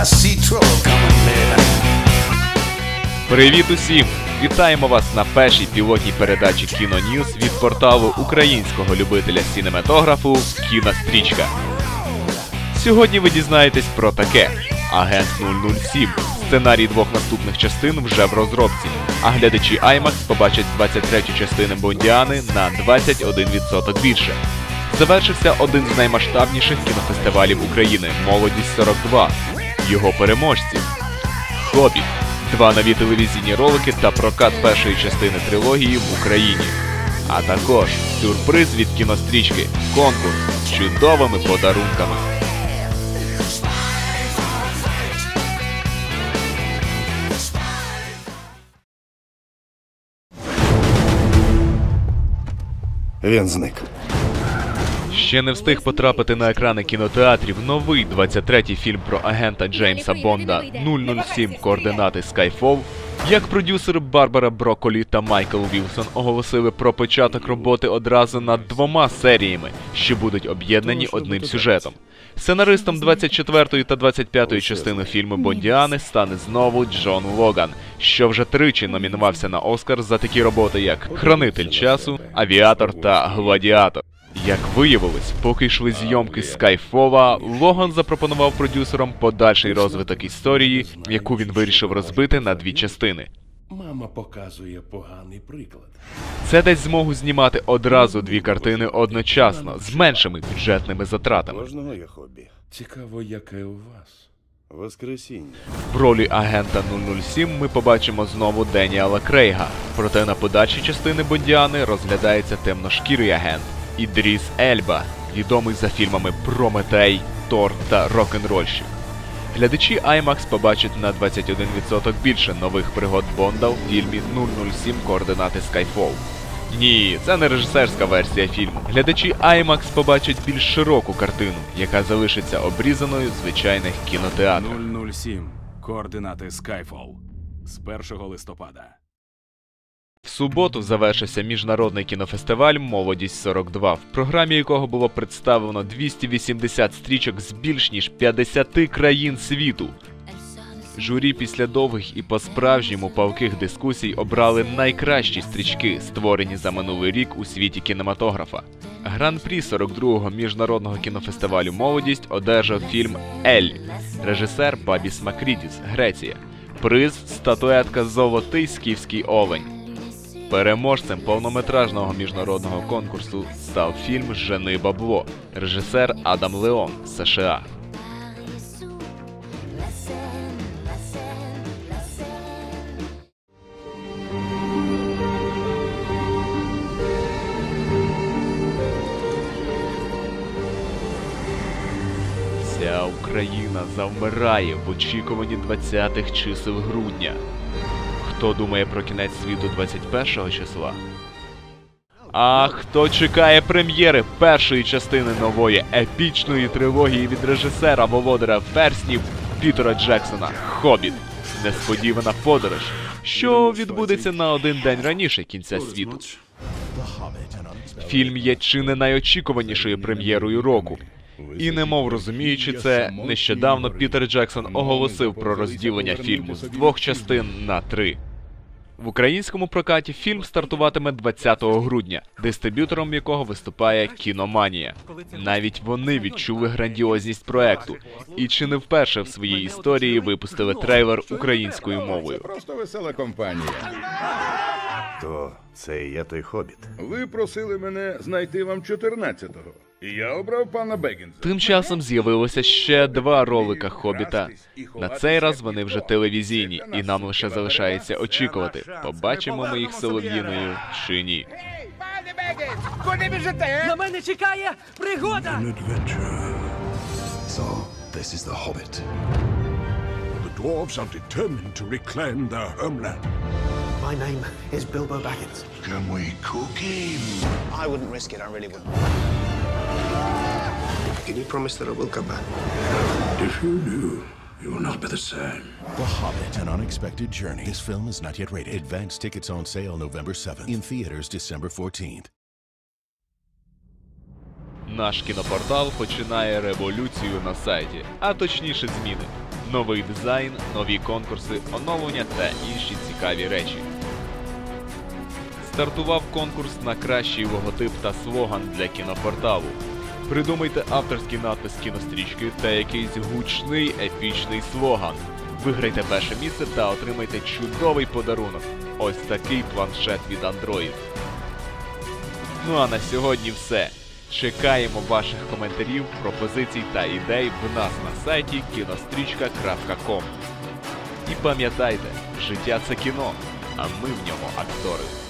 I Привіт усім! Вітаємо вас на першій пілотній передачі Кіно Ньюс від порталу українського любителя кінематографу Кінострічка. Сьогодні ви дізнаєтесь про таке: Агент 007. Сценарій двох наступних частин вже в розробці. А глядачі IMAX побачать 23 частини Бондіани на 21% більше. Завершився один з наймасштабніших кінофестивалів України Молодість 42 його переможці Хобі. Два нові телевізійні ролики та прокат першої частини трилогії в Україні. А також сюрприз від кінострічки конкурс з чудовими подарунками. Він зник. Ще не встиг потрапити на екрани кінотеатрів новий 23-й фільм про агента Джеймса Бонда 007 координати Skyfall, як продюсери Барбара Брокколі та Майкл Вілсон оголосили про початок роботи одразу над двома серіями, що будуть об'єднані одним сюжетом. Сценаристом 24-ї та 25-ї частини фільму Бондіани стане знову Джон Логан, що вже тричі номінувався на Оскар за такі роботи, як Хранитель часу, Авіатор та Гладіатор. Як виявилось, поки йшли зйомки Скайфола, Логан запропонував продюсерам подальший розвиток історії, яку він вирішив розбити на дві частини. Мама показує поганий приклад. Це дасть змогу знімати одразу дві картини одночасно з меншими бюджетними затратами. Кожного є хобі. Цікаво, яке у вас. Воскресіння. В ролі агента 007 ми побачимо знову Деніала Крейга. Проте на подальші частини Бондіани розглядається темношкірий агент Ідріс Ельба, відомий за фільмами Прометей, Тор та Рок-н-рольщик. Глядачі IMAX побачать на 21% більше нових пригод Бонда в фільмі 007 координати Skyfall. Ні, це не режисерська версія фільму. Глядачі IMAX побачать більш широку картину, яка залишиться обрізаною звичайних кінотеатрах. 007. Координати Skyfall. З 1 листопада. В суботу завершився міжнародний кінофестиваль Молодість 42, в програмі якого було представлено 280 стрічок з більш ніж 50 країн світу. Журі після довгих і по-справжньому палких дискусій обрали найкращі стрічки, створені за минулий рік у світі кінематографа. Гран-прі 42-го міжнародного кінофестивалю Молодість одержав фільм Ель, режисер Бабіс Макрідіс, Греція. Приз статуетка Золотий скіфський олень. Переможцем повнометражного міжнародного конкурсу став фільм Жени Бабло, режисер Адам Леон, США. Вся Україна завмирає в очікуванні 20-х чисел грудня. Хто думає про кінець світу 21 числа? А хто чекає прем'єри першої частини нової епічної трилогії від режисера Володаря Перснів Пітера Джексона Хобіт. Несподівана подорож, що відбудеться на один день раніше кінця світу. Фільм є чи не найочікуванішою прем'єрою року. І немов розуміючи це, нещодавно Пітер Джексон оголосив про розділення фільму з двох частин на три. В українському прокаті фільм стартуватиме 20 грудня, дистриб'ютором якого виступає кіноманія. Навіть вони відчули грандіозність проекту і чи не вперше в своїй історії випустили трейлер українською мовою. Просто весела компанія. То це і є той хобіт. Ви просили мене знайти вам 14-го. І я обрав пана Бегінза. Тим часом з'явилося ще два ролика Хобіта. На цей раз вони вже телевізійні, і нам лише залишається очікувати, побачимо ми їх солов'їною чи ні. На мене чекає пригода! So, this is the Hobbit. The dwarves are determined to reclaim their homeland. My name is Bilbo Baggins. Can we cook him? I wouldn't risk it, I really wouldn't. Can you promise that I will come back? If you do, you will not be the same. The Hobbit, An Unexpected Journey. This film is not yet rated. Advance tickets on sale November 7th. In theaters December 14th. наш кінопортал починає революцію на сайті, а точніше зміни. Новий дизайн, нові конкурси, оновлення та інші цікаві речі. Стартував конкурс на кращий логотип та слоган для кінопорталу. Придумайте авторський надпис кінострічки та якийсь гучний епічний слоган. Виграйте перше місце та отримайте чудовий подарунок. Ось такий планшет від Android. Ну а на сьогодні все. Чекаємо ваших коментарів, пропозицій та ідей в нас на сайті кінострічка.ком. І пам'ятайте, життя це кіно, а ми в ньому актори.